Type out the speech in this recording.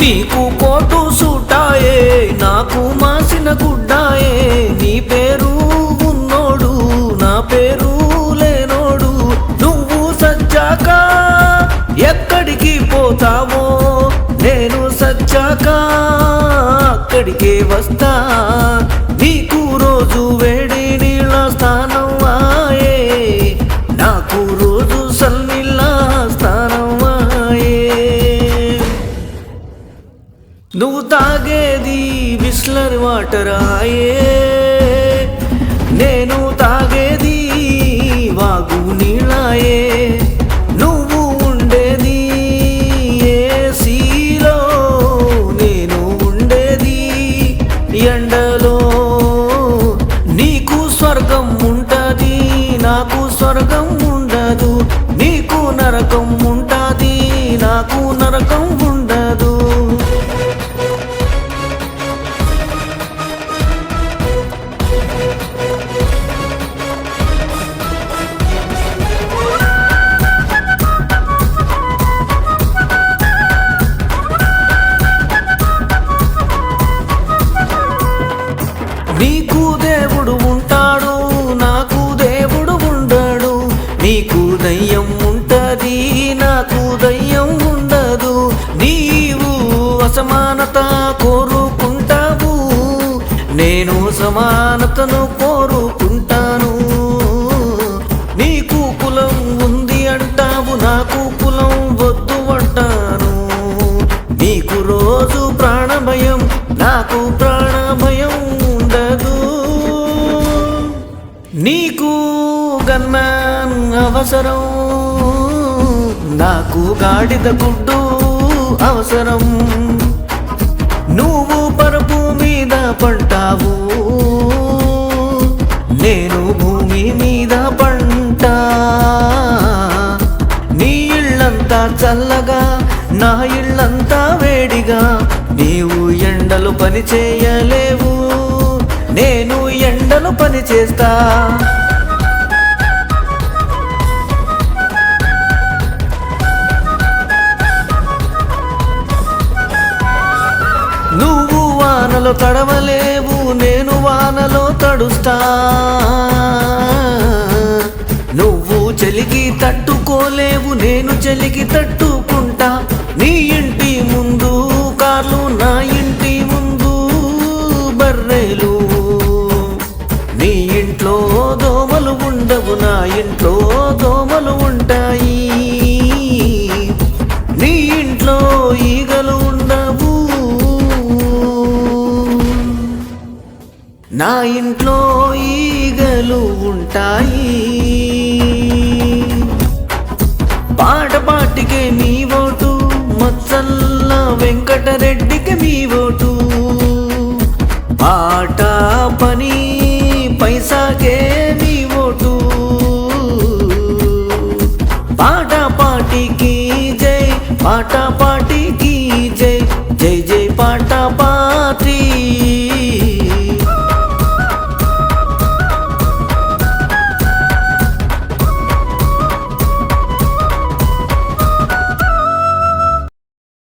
నీకు కోటు సూటాయే నాకు మాసిన గుడ్డాయే. నీ పేరు ఉన్నోడు నా పేరు లేనోడు. నువ్వు సచ్చాక ఎక్కడికి పోతావో? నేను సచ్చాక అక్కడికే వస్తా. నువ్వు తాగేది బిస్లర్ వాటర్ ఆయే నేను తాగేది వాగు నీళ్ళాయే. నువ్వు ఉండేది ఏసీలో నేను ఉండేది ఎండలో. నీకు స్వర్గం ఉంటుంది నాకు స్వర్గం ఉండదు. నీకు నరకం ఉంటుంది నాకు నరకం దేవుడు ఉంటాడు నాకు దేవుడు ఉండడు. నీకు దయ్యం ఉంటది నాకు దయ్యం ఉండదు. నీవు అసమానత కోరుకుంటావు నేను సమానతను కోరుకుంటాను. నీకు కులం ఉంది అంటావు నాకు కులం వద్దు అంటాను. నీకు రోజు ప్రాణభయం నాకు ప్రాణభయం. నీకు గన్మ్యాన్ అవసరం నాకు గాడిద గుడ్డు అవసరం. నువ్వు పరుపు మీద పంటావు నేను భూమి మీద పంట. నీ ఇళ్ళంతా చల్లగా నా ఇళ్ళంతా వేడిగా నీవు ఎండలు పని చేయలేవు. నేను ఎండలు పని చేస్తా. నువ్వు వానలో తడవలేవు నేను వానలో తడుస్తా. నువ్వు చలికి తట్టుకోలేవు నేను చలికి తట్టుకుంటా. నా ఇంట్లో దోమలు ఉంటాయి. నీ ఇంట్లో ఈగలు ఉండవు. నా ఇంట్లో ఈగలు ఉంటాయి. పాటపాటికే మీ ఓటు మచ్చల్ల వెంకటరెడ్డికి మీ ఓటు. పాట పని